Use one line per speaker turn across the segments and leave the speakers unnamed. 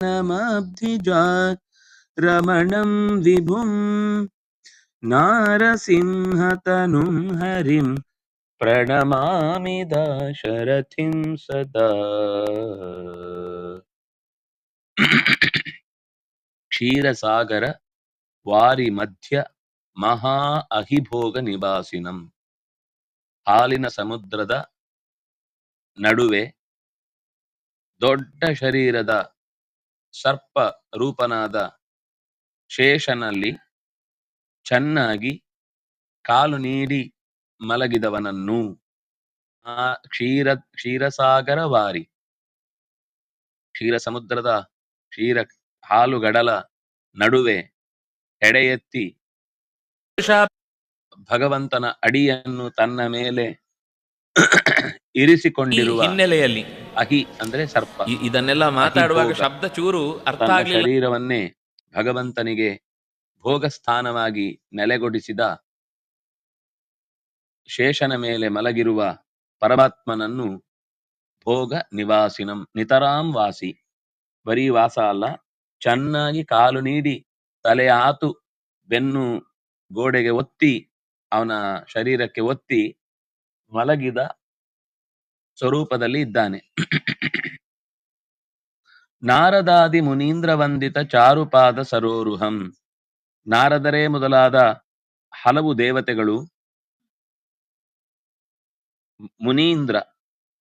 नमब्धिजा रमणं विभुं नारसिंहतनुं हरिं प्रणमामि दाशरथिं सदा ಕ್ಷೀರಸಾಗರ ವಾರಿ ಮಧ್ಯ ಮಹಾ ಅಹಿಭೋಗ ನಿವಾಸಿನಂ ಹಾಲಿನ ಸಮುದ್ರದ ನಡುವೆ ದೊಡ್ಡ ಶರೀರದ ಸರ್ಪ ರೂಪನಾದ ಶೇಷನಲ್ಲಿ ಚೆನ್ನಾಗಿ ಕಾಲು ನೀಡಿ ಮಲಗಿದವನನ್ನು ಆ ಕ್ಷೀರ, ಕ್ಷೀರಸಾಗರ ವಾರಿ. ಕ್ಷೀರ ಸಮುದ್ರದ ಕ್ಷೀರ ಹಾಲುಗಡಲ ನಡುವೆ ಎಡೆಯೆತ್ತಿ ಭಗವಂತನ ಅಡಿಯನ್ನು ತನ್ನ ಮೇಲೆ ಇರಿಸಿಕೊಂಡಿರುವ
ಹಿನ್ನೆಲೆಯಲ್ಲಿ
ಅಹಿ ಅಂದ್ರೆ ಸರ್ಪ.
ಇದನ್ನೆಲ್ಲ ಮಾತಾಡುವಾಗ ಶಬ್ದ ಚೂರು ಅರ್ಥ
ಶರೀರವನ್ನೇ ಭಗವಂತನಿಗೆ ಭೋಗ ಸ್ಥಾನವಾಗಿ ನೆಲೆಗೊಡಿಸಿದ ಶೇಷನ ಮೇಲೆ ಮಲಗಿರುವ ಪರಮಾತ್ಮನನ್ನು ಭೋಗ ನಿವಾಸಿನಂ ನಿತರಾಂ ವಾಸಿ. ಬರೀ ವಾಸ ಅಲ್ಲ ಚೆನ್ನಾಗಿ ಕಾಲು ನೀಡಿ ತಲೆ ಆತು ಬೆನ್ನು ಗೋಡೆಗೆ ಒತ್ತಿ ಅವನ ಶರೀರಕ್ಕೆ ಒತ್ತಿ ಮಲಗಿದ ಸ್ವರೂಪದಲ್ಲಿ ಇದ್ದಾನೆ. ನಾರದಾದಿ ಮುನೀಂದ್ರ ವಂದಿತ ಚಾರುಪಾದ ಸರೋರುಹಂ. ನಾರದರೇ ಮೊದಲಾದ ಹಲವು ದೇವತೆಗಳು ಮುನೀಂದ್ರ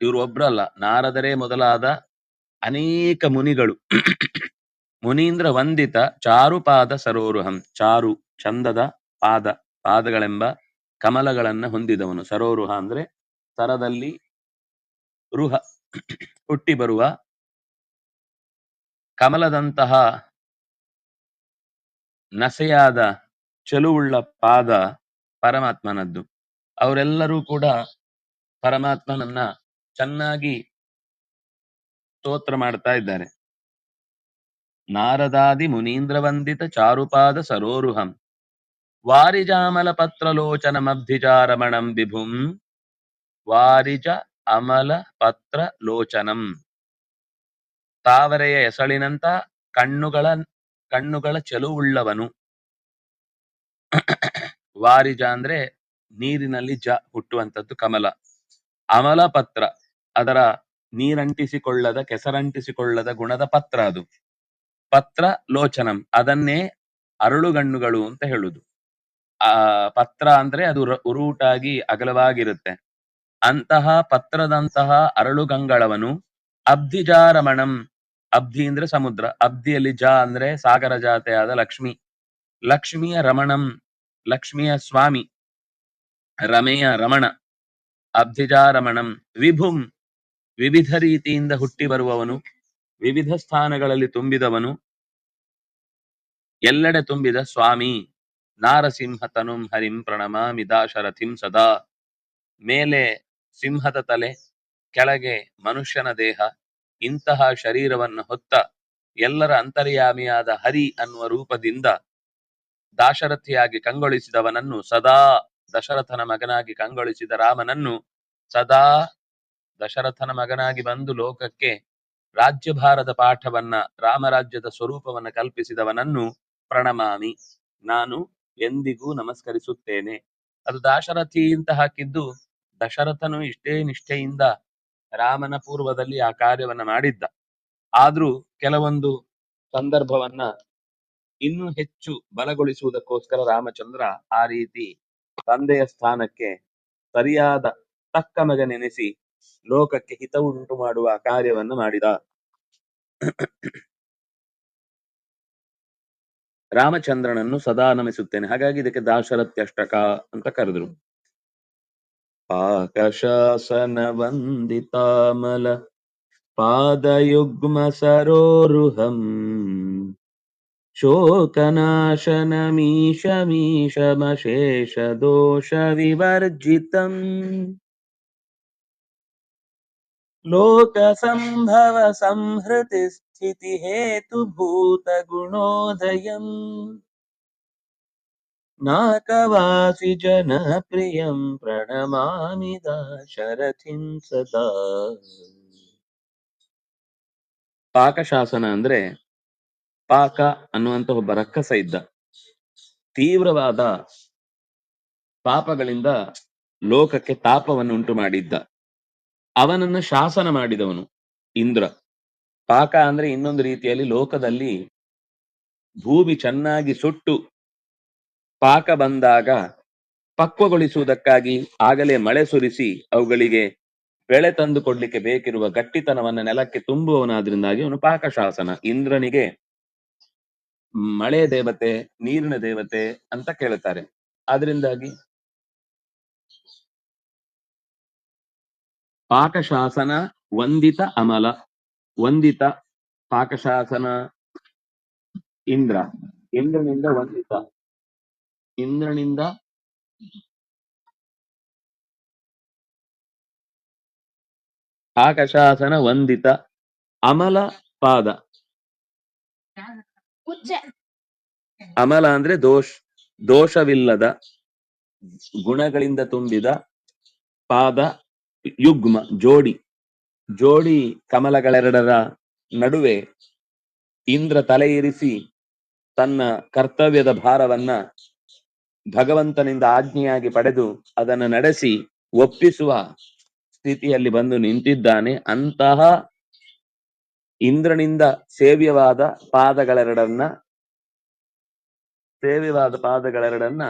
ಇವರು ಒಬ್ರಲ್ಲ ನಾರದರೇ ಮೊದಲಾದ ಅನೇಕ ಮುನಿಗಳು. ಮುನೀಂದ್ರ ವಂದಿತ ಚಾರುಪಾದ ಸರೋರುಹಂ. ಚಾರು ಚಂದದ ಪಾದ, ಪಾದಗಳೆಂಬ ಕಮಲಗಳನ್ನ ಹೊಂದಿದವನು. ಸರೋರುಹ ಅಂದ್ರೆ ಸರದಲ್ಲಿ ರುಹ ಹುಟ್ಟಿ ಬರುವ ಕಮಲದಂತಹ ನಸೆಯಾದ ಚಲುವುಳ್ಳ ಪಾದ ಪರಮಾತ್ಮನದ್ದು. ಅವರೆಲ್ಲರೂ ಕೂಡ ಪರಮಾತ್ಮನನ್ನ ಚೆನ್ನಾಗಿ ಸ್ತೋತ್ರ ಮಾಡ್ತಾ ಇದ್ದಾರೆ. ನಾರದಾದಿ ಮುನೀಂದ್ರ ವಂದಿತ ಚಾರುಪಾದ ಸರೋರುಹಂ. ವಾರಿಜಾಮಲ ಪತ್ರಲೋಚನ ಮಬ್ಧಿಜಾರಮಣಂ ವಿಭುಂ. ವಾರಿಜ ಅಮಲ ಪತ್ರ ಲೋಚನಂ. ತಾವರೆಯ ಎಸಳಿನಂತ ಕಣ್ಣುಗಳ ಕಣ್ಣುಗಳ ಚೆಲುವುಳ್ಳವನು. ವಾರಿಜ ಅಂದ್ರೆ ನೀರಿನಲ್ಲಿ ಜ ಹುಟ್ಟುವಂತದ್ದು ಕಮಲ. ಅಮಲ ಪತ್ರ, ಅದರ ನೀರಂಟಿಸಿಕೊಳ್ಳದ, ಕೆಸರಂಟಿಸಿಕೊಳ್ಳದ ಗುಣದ ಪತ್ರ ಅದು. ಪತ್ರ ಲೋಚನಂ, ಅದನ್ನೇ ಅರಳುಗಣ್ಣುಗಳು ಅಂತ ಹೇಳುದು. ಆ ಪತ್ರ ಅಂದ್ರೆ ಅದು ಉರುಟಾಗಿ ಅಗಲವಾಗಿರುತ್ತೆ. ಅಂತಹ ಪತ್ರದಂತಹ ಅರಳುಗಂಗಳವನು ಅಬ್ಧಿಜಾರಮಣಂ ಅಬ್ಧಿ ಅಂದ್ರೆ ಸಮುದ್ರ, ಅಬ್ಧಿಯಲ್ಲಿ ಜ ಅಂದ್ರೆ ಸಾಗರ ಜಾತೆಯಾದ ಲಕ್ಷ್ಮಿ. ಲಕ್ಷ್ಮಿಯ ರಮಣಂ, ಲಕ್ಷ್ಮಿಯ ಸ್ವಾಮಿ, ರಮೆಯ ರಮಣ, ಅಬ್ಧಿಜಾರಮಣಂ, ವಿಭುಂ, ವಿವಿಧ ರೀತಿಯಿಂದ ಹುಟ್ಟಿ ಬರುವವನು, ವಿವಿಧ ಸ್ಥಾನಗಳಲ್ಲಿ ತುಂಬಿದವನು, ಎಲ್ಲೆಡೆ ತುಂಬಿದ ಸ್ವಾಮಿ ನಾರಸಿಂಹ ತನುಂ ಹರಿಂ ಪ್ರಣಮಾಮಿ ದಾಶರಥಿಂ ಸದಾ, ಮೇಲೆ ಸಿಂಹದ ತಲೆ, ಕೆಳಗೆ ಮನುಷ್ಯನ ದೇಹ, ಇಂತಹ ಶರೀರವನ್ನು ಹೊತ್ತ ಎಲ್ಲರ ಅಂತರ್ಯಾಮಿಯಾದ ಹರಿ ಅನ್ನುವ ರೂಪದಿಂದ ದಾಶರಥಿಯಾಗಿ ಕಂಗೊಳಿಸಿದವನನ್ನು ಸದಾ ದಶರಥನ ಮಗನಾಗಿ ಕಂಗೊಳಿಸಿದ ರಾಮನನ್ನು ಸದಾ ದಶರಥನ ಮಗನಾಗಿ ಬಂದು ಲೋಕಕ್ಕೆ ರಾಜ್ಯಭಾರದ ಪಾಠವನ್ನ, ರಾಮರಾಜ್ಯದ ಸ್ವರೂಪವನ್ನ ಕಲ್ಪಿಸಿದವನನ್ನು ಪ್ರಣಮಾಮಿ. ನಾನು ಎಂದಿಗೂ ನಮಸ್ಕರಿಸುತ್ತೇನೆ. ಅದು ದಾಶರಥಿ ಅಂತ ಹಾಕಿದ್ದು ದಶರಥನು ಇಷ್ಟೇ ನಿಷ್ಠೆಯಿಂದ ರಾಮನ ಪೂರ್ವದಲ್ಲಿ ಆ ಕಾರ್ಯವನ್ನ ಮಾಡಿದ್ದ. ಆದ್ರೂ ಕೆಲವೊಂದು ಸಂದರ್ಭವನ್ನ ಇನ್ನೂ ಹೆಚ್ಚು ಬಲಗೊಳಿಸುವುದಕ್ಕೋಸ್ಕರ ರಾಮಚಂದ್ರ ಆ ರೀತಿ ತಂದೆಯ ಸ್ಥಾನಕ್ಕೆ ಸರಿಯಾದ ತಕ್ಕ ಮಗನೆನಿಸಿ ಲೋಕಕ್ಕೆ ಹಿತವುಂಟು ಮಾಡುವ ಕಾರ್ಯವನ್ನು ಮಾಡಿದ. ರಾಮಚಂದ್ರನನ್ನು ಸದಾ ನಮಿಸುತ್ತೇನೆ. ಹಾಗಾಗಿ ಇದಕ್ಕೆ ದಾಶರಥ್ಯಷ್ಟಕ ಅಂತ ಕರೆದ್ರು. पाकशासनवन्दितामल पादयुग्मसरोरुहम् शोकनाशनमीशमीशमशेषदोषविवर्जितम्। लोकसम्भवसंहृतिस्थितिहेतुभूतगुणोदयम्। ಜನ ಪ್ರಿಯಂ ಪ್ರಣಮಾಮಿ दाशरथिं ಸದಾ. ಪಾಕಶಾಸನ ಅಂದ್ರೆ ಪಾಕ ಅನ್ನುವಂತ ಒಬ್ಬ ರಕ್ಕಸ ಇದ್ದ. ತೀವ್ರವಾದ ಪಾಪಗಳಿಂದ ಲೋಕಕ್ಕೆ ತಾಪವನ್ನು ಉಂಟು ಮಾಡಿದ್ದ. ಅವನನ್ನ ಶಾಸನ ಮಾಡಿದವನು ಇಂದ್ರ. ಪಾಕ ಅಂದ್ರೆ ಇನ್ನೊಂದು ರೀತಿಯಲ್ಲಿ ಲೋಕದಲ್ಲಿ ಭೂಮಿ ಚೆನ್ನಾಗಿ ಸುಟ್ಟು ಪಾಕ ಬಂದಾಗ ಪಕ್ವಗೊಳಿಸುವುದಕ್ಕಾಗಿ ಆಗಲೇ ಮಳೆ ಸುರಿಸಿ ಅವುಗಳಿಗೆ ಬೆಳೆ ತಂದು ಕೊಡ್ಲಿಕ್ಕೆ ಬೇಕಿರುವ ಗಟ್ಟಿತನವನ್ನ ನೆಲಕ್ಕೆ ತುಂಬುವವನಾದ್ರಿಂದಾಗಿ ಅವನು ಪಾಕಶಾಸನ. ಇಂದ್ರನಿಗೆ ಮಳೆ ದೇವತೆ, ನೀರಿನ ದೇವತೆ ಅಂತ ಕೇಳುತ್ತಾರೆ. ಆದ್ರಿಂದಾಗಿ ಪಾಕಶಾಸನ ವಂದಿತ ಅಮಲ, ವಂದಿತ ಪಾಕಶಾಸನ ಇಂದ್ರ. ಇಂದ್ರನಿಂದ ವಂದಿತ. ಇಂದ್ರನಿಂದ ಆಕಶಾಸನ ವಂದಿತ ಅಮಲ ಪಾದ. ಅಮಲ ಅಂದ್ರೆ ದೋಷ ದೋಷವಿಲ್ಲದ ಗುಣಗಳಿಂದ ತುಂಬಿದ ಪಾದ ಯುಗ್ಮ ಜೋಡಿ. ಜೋಡಿ ಕಮಲಗಳೆರಡರ ನಡುವೆ ಇಂದ್ರ ತಲೆ ಇರಿಸಿ ತನ್ನ ಕರ್ತವ್ಯದ ಭಾರವನ್ನ ಭಗವಂತನಿಂದ ಆಜ್ಞೆಯಾಗಿ ಪಡೆದು ಅದನ್ನು ನಡೆಸಿ ಒಪ್ಪಿಸುವ ಸ್ಥಿತಿಯಲ್ಲಿ ಬಂದು ನಿಂತಿದ್ದಾನೆ. ಅಂತಹ ಇಂದ್ರನಿಂದ ಸೇವ್ಯವಾದ ಪಾದಗಳೆರಡನ್ನ ಸೇವ್ಯವಾದ ಪಾದಗಳೆರಡನ್ನ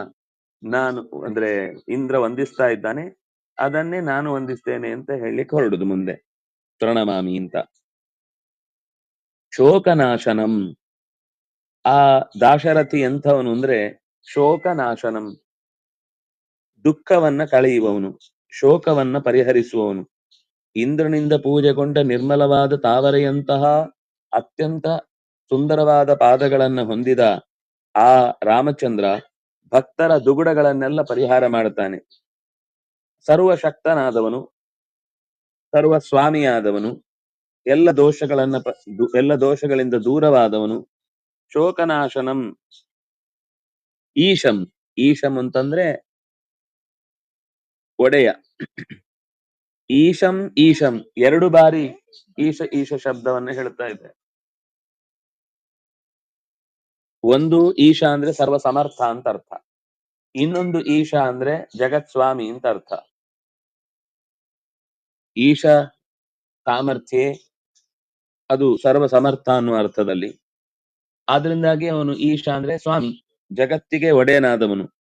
ನಾನು ಅಂದ್ರೆ ಇಂದ್ರ ವಂದಿಸ್ತಾ ಇದ್ದಾನೆ. ಅದನ್ನೇ ನಾನು ವಂದಿಸ್ತೇನೆ ಅಂತ ಹೇಳಲಿಕ್ಕೆ ಹೊರಡುದು ಮುಂದೆ. ತೃಣಮಾಮಿ ಅಂತ. ಶೋಕನಾಶನಂ. ಆ ದಾಶರಥಿ ಎಂಥವನು ಅಂದ್ರೆ ಶೋಕನಾಶನಂ. ದುಃಖವನ್ನ ಕಳೆಯುವವನು, ಶೋಕವನ್ನ ಪರಿಹರಿಸುವವನು. ಇಂದ್ರನಿಂದ ಪೂಜೆಗೊಂಡ ನಿರ್ಮಲವಾದ ತಾವರೆಯಂತಹ ಅತ್ಯಂತ ಸುಂದರವಾದ ಪಾದಗಳನ್ನು ಹೊಂದಿದ ಆ ರಾಮಚಂದ್ರ ಭಕ್ತರ ದುಗುಡಗಳನ್ನೆಲ್ಲ ಪರಿಹಾರ ಮಾಡುತ್ತಾನೆ. ಸರ್ವಶಕ್ತನಾದವನು ಸರ್ವ ಸ್ವಾಮಿಯಾದವನು ಎಲ್ಲ ದೋಷಗಳನ್ನ ಎಲ್ಲ ದೋಷಗಳಿಂದ ದೂರವಾದವನು, ಶೋಕನಾಶನಂ. ಈಶಂ. ಈಶಂ ಅಂತಂದ್ರೆ ಒಡೆಯ. ಈಶಂ ಈಶಂ. ಎರಡು ಬಾರಿ ಈಶ ಈಶ ಶಬ್ದವನ್ನ ಹೇಳ್ತಾ ಇದೆ. ಒಂದು ಈಶ ಅಂದ್ರೆ ಸರ್ವ ಸಮರ್ಥ ಅಂತ ಅರ್ಥ. ಇನ್ನೊಂದು ಈಶ ಅಂದ್ರೆ ಜಗತ್ ಸ್ವಾಮಿ ಅಂತ ಅರ್ಥ. ಈಶ ಸಾಮರ್ಥ್ಯ, ಅದು ಸರ್ವ ಸಮರ್ಥ ಅನ್ನುವ ಅರ್ಥದಲ್ಲಿ. ಆದ್ರಿಂದಾಗಿ ಅವನು ಈಶ ಅಂದ್ರೆ ಸ್ವಾಮಿ. ಜಗತ್ತಿಗೆ ಒಡೆಯನಾದವನು.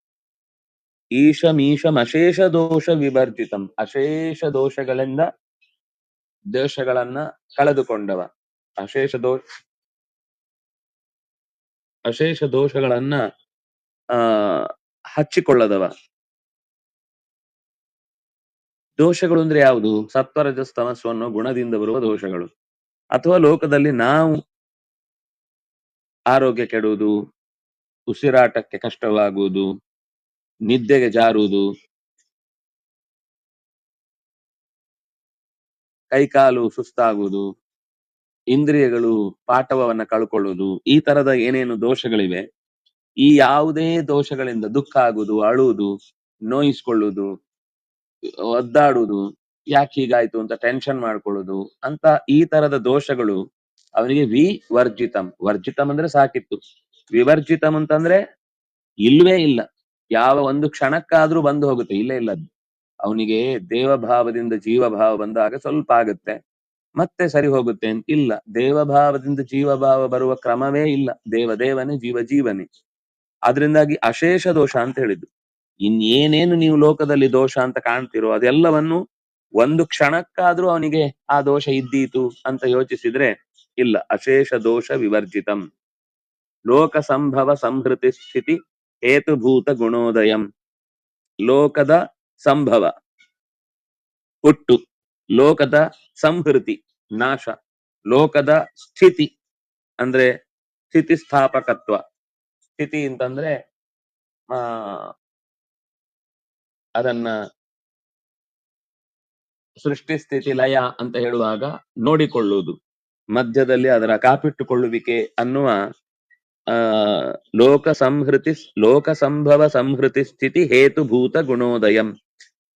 ಈಶ ಈಶಂ ಅಶೇಷ ದೋಷ ವಿವರ್ಜಿತಂ ಅಶೇಷ ದೋಷಗಳಿಂದ ದೋಷಗಳನ್ನ ಕಳೆದುಕೊಂಡವ. ಅಶೇಷ ದೋಷ ಅಶೇಷ ದೋಷಗಳನ್ನ ಆ, ಹಚ್ಚಿಕೊಳ್ಳದವ. ದೋಷಗಳು ಅಂದ್ರೆ ಯಾವುದು? ಸತ್ವರಜಸ್ ಅನ್ನೋ ಗುಣದಿಂದ ಬರುವ ದೋಷಗಳು. ಅಥವಾ ಲೋಕದಲ್ಲಿ ನಾವು ಆರೋಗ್ಯ ಕೆಡುವುದು ಉಸಿರಾಟಕ್ಕೆ ಕಷ್ಟವಾಗುವುದು, ನಿದ್ದೆಗೆ ಜಾರುವುದು, ಕೈಕಾಲು ಸುಸ್ತಾಗುವುದು, ಇಂದ್ರಿಯಗಳು ಪಾಠವನ್ನ ಕಳ್ಕೊಳ್ಳುವುದು, ಈ ತರದ ಏನೇನು ದೋಷಗಳಿವೆ, ಈ ಯಾವುದೇ ದೋಷಗಳಿಂದ ದುಃಖ ಆಗುವುದು, ಅಳುವುದು, ನೋಯಿಸ್ಕೊಳ್ಳುವುದು, ಒದ್ದಾಡುವುದು, ಯಾಕೆ ಹೀಗಾಯ್ತು ಅಂತ ಟೆನ್ಷನ್ ಮಾಡ್ಕೊಳ್ಳುದು ಅಂತ ಈ ತರದ ದೋಷಗಳು ಅವನಿಗೆ ವಿ ವರ್ಜಿತಂ ವರ್ಜಿತಂ ಅಂದ್ರೆ ಸಾಕಿತ್ತು. ವಿವರ್ಜಿತಂ ಅಂತಂದ್ರೆ ಇಲ್ವೇ ಇಲ್ಲ. ಯಾವ ಒಂದು ಕ್ಷಣಕ್ಕಾದ್ರೂ ಬಂದು ಹೋಗುತ್ತೆ, ಇಲ್ಲ ಇಲ್ಲ ಅವನಿಗೆ ದೇವಭಾವದಿಂದ ಜೀವಭಾವ ಬಂದಾಗ ಸ್ವಲ್ಪ ಆಗುತ್ತೆ, ಮತ್ತೆ ಸರಿ ಹೋಗುತ್ತೆ ಅಂತ ಇಲ್ಲ. ದೇವಭಾವದಿಂದ ಜೀವಭಾವ ಬರುವ ಕ್ರಮವೇ ಇಲ್ಲ. ದೇವ ದೇವನೇ ಜೀವ ಜೀವನೇ. ಅದರಿಂದಾಗಿ ಅಶೇಷ ದೋಷ ಅಂತ ಹೇಳಿದ್ದು. ಇನ್ನೇನೇನು ನೀವು ಲೋಕದಲ್ಲಿ ದೋಷ ಅಂತ ಕಾಣ್ತಿರೋ ಅದೆಲ್ಲವನ್ನು ಒಂದು ಕ್ಷಣಕ್ಕಾದ್ರೂ ಅವನಿಗೆ ಆ ದೋಷ ಇದ್ದೀತು ಅಂತ ಯೋಚಿಸಿದ್ರೆ ಇಲ್ಲ. ಅಶೇಷ ದೋಷ ವಿವರ್ಜಿತಂ. ಲೋಕ ಸಂಭವ ಸಂಹೃತಿ ಸ್ಥಿತಿ ಹೇತುಭೂತ ಗುಣೋದಯಂ ಲೋಕದ ಸಂಭವ. ಹುಟ್ಟು ಲೋಕದ ಸಂಹೃತಿ. ನಾಶ. ಲೋಕದ ಸ್ಥಿತಿ. ಅಂದ್ರೆ ಸ್ಥಿತಿಸ್ಥಾಪಕತ್ವ. ಸ್ಥಿತಿ ಅಂತಂದ್ರೆ, ಆ, ಅದನ್ನ ಸೃಷ್ಟಿ ಸ್ಥಿತಿ ಲಯ ಅಂತ ಹೇಳುವಾಗ ನೋಡಿಕೊಳ್ಳುವುದು. ಮಧ್ಯದಲ್ಲಿ ಅದರ ಕಾಪಿಟ್ಟುಕೊಳ್ಳುವಿಕೆ ಅನ್ನುವ ಲೋಕ ಸಂಹೃತಿ ಲೋಕ ಸಂಭವ ಸಂಹೃತಿ ಸ್ಥಿತಿ ಹೇತುಭೂತ ಗುಣೋದಯಂ.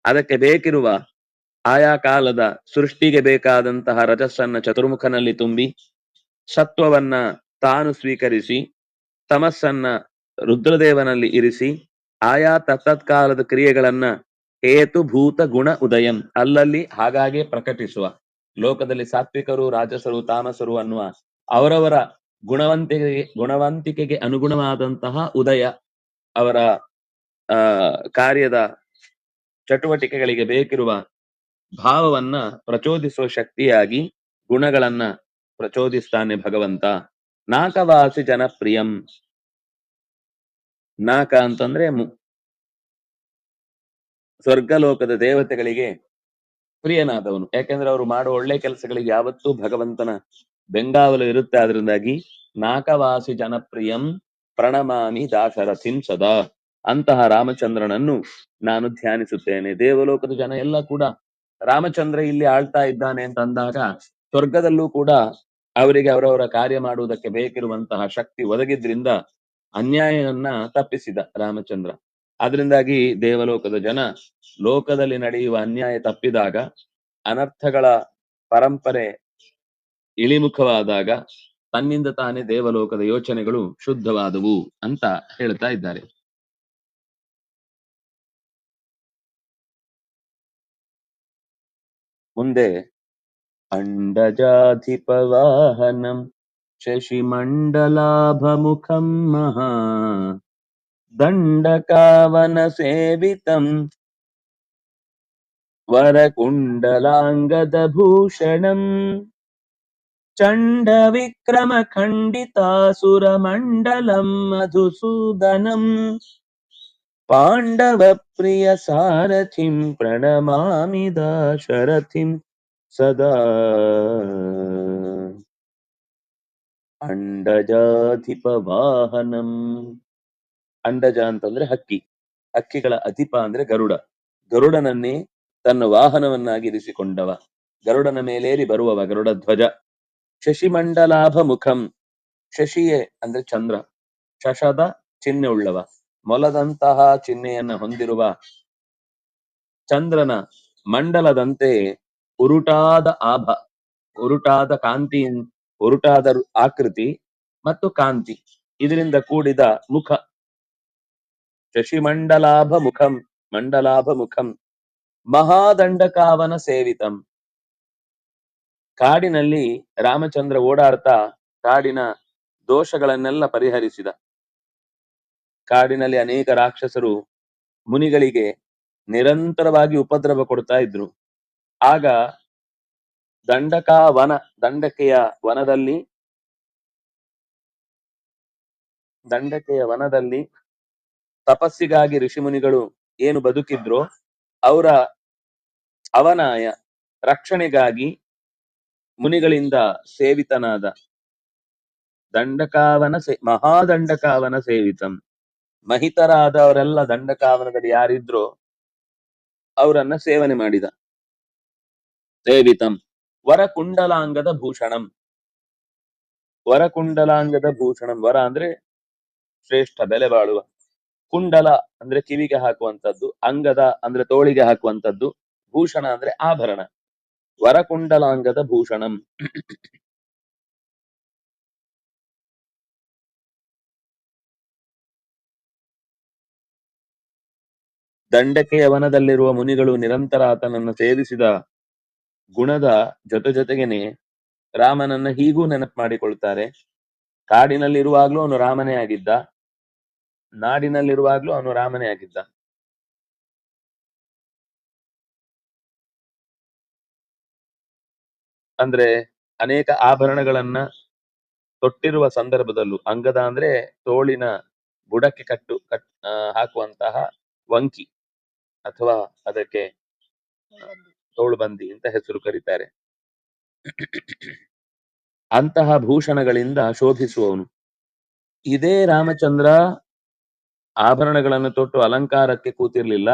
ಅದಕ್ಕೆ ಬೇಕಿರುವ ಆಯಾ ಕಾಲದ ಸೃಷ್ಟಿಗೆ ಬೇಕಾದಂತಹ ರಜಸ್ಸನ್ನ ಚತುರ್ಮುಖನಲ್ಲಿ ತುಂಬಿ, ಸತ್ವವನ್ನ ತಾನು ಸ್ವೀಕರಿಸಿ, ತಮಸ್ಸನ್ನ ರುದ್ರದೇವನಲ್ಲಿ ಇರಿಸಿ, ಆಯಾ ತತ್ತತ್ಕಾಲದ ಕ್ರಿಯೆಗಳನ್ನ ಹೇತುಭೂತ ಗುಣ ಉದಯಂ. ಅಲ್ಲಲ್ಲಿ ಹಾಗಾಗಿ ಪ್ರಕಟಿಸುವ. ಲೋಕದಲ್ಲಿ ಸಾತ್ವಿಕರು, ರಾಜಸರು, ತಾಮಸರು ಅನ್ನುವ ಅವರವರ ಗುಣವಂತಿಕೆಗೆ ಗುಣವಂತಿಕೆಗೆ ಅನುಗುಣವಾದಂತಹ ಉದಯ ಅವರ ಕಾರ್ಯದ ಚಟುವಟಿಕೆಗಳಿಗೆ ಬೇಕಿರುವ ಭಾವವನ್ನ ಪ್ರಚೋದಿಸುವ ಶಕ್ತಿಯಾಗಿ ಗುಣಗಳನ್ನ ಪ್ರಚೋದಿಸ್ತಾನೆ ಭಗವಂತ. ನಾಕವಾಸಿ ಜನಪ್ರಿಯಂ. ನಾಕ ಅಂತಂದ್ರೆ ಸ್ವರ್ಗಲೋಕದ ದೇವತೆಗಳಿಗೆ ಪ್ರಿಯನಾದವನು. ಯಾಕೆಂದ್ರೆ ಅವರು ಮಾಡುವ ಒಳ್ಳೆ ಕೆಲಸಗಳಿಗೆ ಯಾವತ್ತೂ ಭಗವಂತನ ಬೆಂಗಾವಲು ಇರುತ್ತೆ. ಅದರಿಂದಾಗಿ ನಾಕವಾಸಿ ಜನಪ್ರಿಯಂ ಪ್ರಣಮಾಮಿ ದಾಶರಥಿಂ ಸದಾ. ಅಂತಹ ರಾಮಚಂದ್ರನನ್ನು ನಾನು ಧ್ಯಾನಿಸುತ್ತೇನೆ. ದೇವಲೋಕದ ಜನ ಎಲ್ಲ ಕೂಡ ರಾಮಚಂದ್ರ ಇಲ್ಲಿ ಆಳ್ತಾ ಇದ್ದಾನೆ ಅಂತ ಅಂದಾಗ ಸ್ವರ್ಗದಲ್ಲೂ ಕೂಡ ಅವರಿಗೆ ಅವರವರ ಕಾರ್ಯ ಮಾಡುವುದಕ್ಕೆ ಬೇಕಿರುವಂತಹ ಶಕ್ತಿ ಒದಗಿದ್ರಿಂದ ಅನ್ಯಾಯವನ್ನ ತಪ್ಪಿಸಿದ ರಾಮಚಂದ್ರ. ಅದರಿಂದಾಗಿ ದೇವಲೋಕದ ಜನ ಲೋಕದಲ್ಲಿ ನಡೆಯುವ ಅನ್ಯಾಯ ತಪ್ಪಿದಾಗ ಅನರ್ಥಗಳ ಪರಂಪರೆ ಇಳಿಮುಖವಾದಾಗ ತನ್ನಿಂದ ತಾನೇ ದೇವಲೋಕದ ಯೋಚನೆಗಳು ಶುದ್ಧವಾದವು ಅಂತ ಹೇಳ್ತಾ ಇದ್ದಾರೆ. ಮುಂದೆ ಅಂಡಜಾಧಿಪವಾಹನಂ ಶಶಿಮಂಡಲಾಭಮುಖಂ ಮಹಾ ದಂಡಕಾವನ ಸೇವಿತಂ ವರಕುಂಡಲಾಂಗದ ಭೂಷಣಂ ಚಂಡ ವಿಕ್ರಮ ಖಂಡಿತಾಸುರ ಮಂಡಲಂ ಮಧುಸೂದನಂ. ಪಾಂಡವ ಪ್ರಿಯ ಸಾರಥಿಂ ಪ್ರಣಮಾಮಿ ದಾಶರಥಿಂ ಸದಾ. ಅಂಡಜಾಧಿಪ ವಾಹನಂ. ಅಂಡಜ ಅಂತಂದ್ರೆ ಹಕ್ಕಿ. ಹಕ್ಕಿಗಳ ಅಧಿಪ ಅಂದ್ರೆ ಗರುಡ. ಗರುಡನನ್ನೇ ತನ್ನ ವಾಹನವನ್ನಾಗಿರಿಸಿಕೊಂಡವ. ಗರುಡನ ಮೇಲೇರಿ ಬರುವವ ಗರುಡ ಧ್ವಜ. ಶಶಿಮಂಡಲಾಭ ಮುಖಂ ಶಶಿಯೇ ಅಂದ್ರೆ ಚಂದ್ರ. ಶಶದ ಚಿಹ್ನೆ ಉಳ್ಳವ. ಮೊಲದಂತಹ ಚಿಹ್ನೆಯನ್ನ ಹೊಂದಿರುವ ಚಂದ್ರನ ಮಂಡಲದಂತೆ ಉರುಟಾದ ಆಭ, ಉರುಟಾದ ಕಾಂತಿ, ಉರುಟಾದ ಆಕೃತಿ ಮತ್ತು ಕಾಂತಿ ಇದರಿಂದ ಕೂಡಿದ ಮುಖ. ಶಶಿಮಂಡಲಾಭ ಮುಖಂ ಮಂಡಲಾಭ ಮುಖಂ ಮಹಾದಂಡಕಾವನ ಸೇವಿತಂ. ಕಾಡಿನಲ್ಲಿ ರಾಮಚಂದ್ರ ಓಡಾಡ್ತಾ ಕಾಡಿನ ದೋಷಗಳನ್ನೆಲ್ಲ ಪರಿಹರಿಸಿದ. ಕಾಡಿನಲ್ಲಿ ಅನೇಕ ರಾಕ್ಷಸರು ಮುನಿಗಳಿಗೆ ನಿರಂತರವಾಗಿ ಉಪದ್ರವ ಕೊಡ್ತಾ ಇದ್ರು. ಆಗ ದಂಡಕಾ ವನ, ದಂಡಕೆಯ ವನದಲ್ಲಿ ದಂಡಕೆಯ ವನದಲ್ಲಿ ತಪಸ್ಸಿಗಾಗಿ ಋಷಿಮುನಿಗಳು ಏನು ಬದುಕಿದ್ರೋ ಅವರ ಅವನಾಯ ರಕ್ಷಣೆಗಾಗಿ ಮುನಿಗಳಿಂದ ಸೇವಿತನಾದ ದಂಡಕಾವನ ಸೇ, ಮಹಾದಂಡಕಾವನ ಸೇವಿತಂ. ಮಹಿತರಾದವರೆಲ್ಲ ದಂಡಕಾವನದಲ್ಲಿ ಯಾರಿದ್ರೋ ಅವರನ್ನ ಸೇವನೆ ಮಾಡಿದ. ಸೇವಿತಂ. ವರಕುಂಡಲಾಂಗದ ಭೂಷಣಂ. ವರಕುಂಡಲಾಂಗದ ಭೂಷಣಂ. ವರ ಅಂದ್ರೆ ಶ್ರೇಷ್ಠ, ಬೆಲೆ ಬಾಳುವ. ಕುಂಡಲ ಅಂದ್ರೆ ಕಿವಿಗೆ ಹಾಕುವಂತದ್ದು ಅಂಗದ ಅಂದ್ರೆ ತೋಳಿಗೆ ಹಾಕುವಂತದ್ದು ಭೂಷಣ ಅಂದ್ರೆ ಆಭರಣ. ವರಕುಂಡಲಾಂಗದ ಭೂಷಣಂ. ದಂಡಕೆಯ ವನದಲ್ಲಿರುವ ಮುನಿಗಳು ನಿರಂತರ ಆತನನ್ನು ಸೇರಿಸಿದ ಗುಣದ ಜೊತೆ ಜೊತೆಗೇನೆ ರಾಮನನ್ನ ಹೀಗೂ ನೆನಪು ಮಾಡಿಕೊಳ್ತಾರೆ ಕಾಡಿನಲ್ಲಿರುವಾಗ್ಲೂ ಅವನು ರಾಮನೇ ಆಗಿದ್ದ. ನಾಡಿನಲ್ಲಿರುವಾಗ್ಲೂ ಅವನು ರಾಮನೇ ಆಗಿದ್ದ. ಅಂದ್ರೆ ಅನೇಕ ಆಭರಣಗಳನ್ನ ತೊಟ್ಟಿರುವ ಸಂದರ್ಭದಲ್ಲೂ ಅಂಗದ ಅಂದ್ರೆ ತೋಳಿನ ಬುಡಕ್ಕೆ ಕಟ್ಟು ಕಟ್ ಆ, ಹಾಕುವಂತಹ ವಂಕಿ ಅಥವಾ ಅದಕ್ಕೆ ತೋಳು ಬಂದಿ ಅಂತ ಹೆಸರು ಕರೀತಾರೆ. ಅಂತಹ ಭೂಷಣಗಳಿಂದ ಶೋಭಿಸುವವನು. ಇದೇ ರಾಮಚಂದ್ರ ಆಭರಣಗಳನ್ನು ತೊಟ್ಟು ಅಲಂಕಾರಕ್ಕೆ ಕೂತಿರ್ಲಿಲ್ಲ.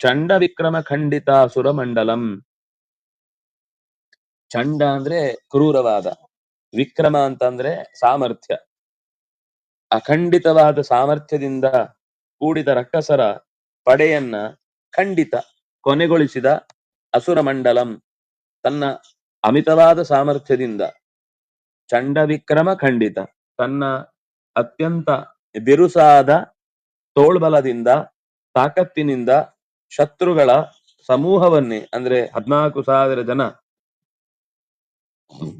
ಚಂಡ ವಿಕ್ರಮ ಖಂಡಿತ ಸುರಮಂಡಲಂ. ಚಂಡ ಅಂದ್ರೆ ಕ್ರೂರವಾದ, ವಿಕ್ರಮ ಅಂತಂದ್ರೆ ಸಾಮರ್ಥ್ಯ. ಅಖಂಡಿತವಾದ ಸಾಮರ್ಥ್ಯದಿಂದ ಕೂಡಿದ ರಕ್ಕಸರ ಪಡೆಯನ್ನ ಖಂಡಿತ ಕೊನೆಗೊಳಿಸಿದ ಅಸುರ ಮಂಡಲಂ ತನ್ನ ಅಮಿತವಾದ ಸಾಮರ್ಥ್ಯದಿಂದ ಚಂಡ ವಿಕ್ರಮ ಖಂಡಿತ, ತನ್ನ ಅತ್ಯಂತ ಬಿರುಸಾದ ತೋಳ್ಬಲದಿಂದ, ತಾಕತ್ತಿನಿಂದ ಶತ್ರುಗಳ ಸಮೂಹವನ್ನೇ, ಅಂದ್ರೆ ಹದ್ನಾಲ್ಕು ಸಾವಿರ ಜನ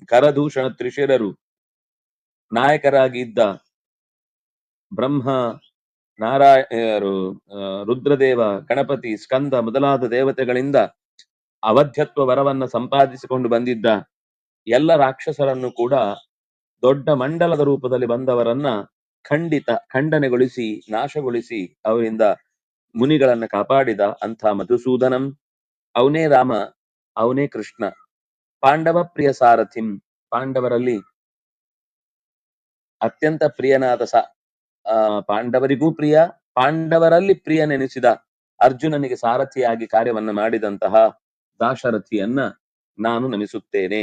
ಕರದೂಷಣ ತ್ರಿಶಿರರು ನಾಯಕರಾಗಿದ್ದ ಬ್ರಹ್ಮ, ನಾರಾಯಣರು ರುದ್ರದೇವ, ಗಣಪತಿ, ಸ್ಕಂದ ಮೊದಲಾದ ದೇವತೆಗಳಿಂದ ಅವಧ್ಯತ್ವ ವರವನ್ನ ಸಂಪಾದಿಸಿಕೊಂಡು ಬಂದಿದ್ದ ಎಲ್ಲ ರಾಕ್ಷಸರನ್ನು ಕೂಡ ದೊಡ್ಡ ಮಂಡಲದ ರೂಪದಲ್ಲಿ ಬಂದವರನ್ನ ಖಂಡಿತ ಖಂಡನೆಗೊಳಿಸಿ, ನಾಶಗೊಳಿಸಿ ಅವರಿಂದ ಮುನಿಗಳನ್ನ ಕಾಪಾಡಿದ ಅಂಥ ಮಧುಸೂದನಂ. ಅವನೇ ರಾಮ, ಅವನೇ ಕೃಷ್ಣ. ಪಾಂಡವ ಪ್ರಿಯ ಸಾರಥಿಂ. ಪಾಂಡವರಲ್ಲಿ ಅತ್ಯಂತ ಪ್ರಿಯನಾದ ಸ ಪಾಂಡವರಿಗೂ ಪ್ರಿಯ. ಪಾಂಡವರಲ್ಲಿ ಪ್ರಿಯನೆನಿಸಿದ ಅರ್ಜುನನಿಗೆ ಸಾರಥಿಯಾಗಿ ಕಾರ್ಯವನ್ನ ಮಾಡಿದಂತಹ ದಾಶರಥಿಯನ್ನ ನಾನು ನಮಿಸುತ್ತೇನೆ.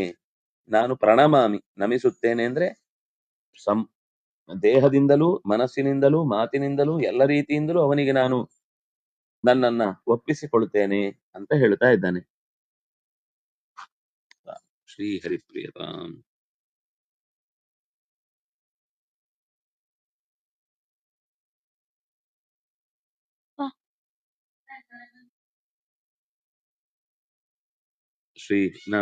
ನಾನು ಪ್ರಣಮಾಮಿ. ನಮಿಸುತ್ತೇನೆ ಅಂದ್ರೆ ಸಂ, ದೇಹದಿಂದಲೂ, ಮನಸ್ಸಿನಿಂದಲೂ, ಮಾತಿನಿಂದಲೂ, ಎಲ್ಲ ರೀತಿಯಿಂದಲೂ ಅವನಿಗೆ ನಾನು ನನ್ನನ್ನ ಒಪ್ಪಿಸಿಕೊಳ್ತೇನೆ ಅಂತ ಹೇಳ್ತಾ ಇದ್ದಾನೆ. श्री श्रीहरिप्रियताम् हाँ। श्री न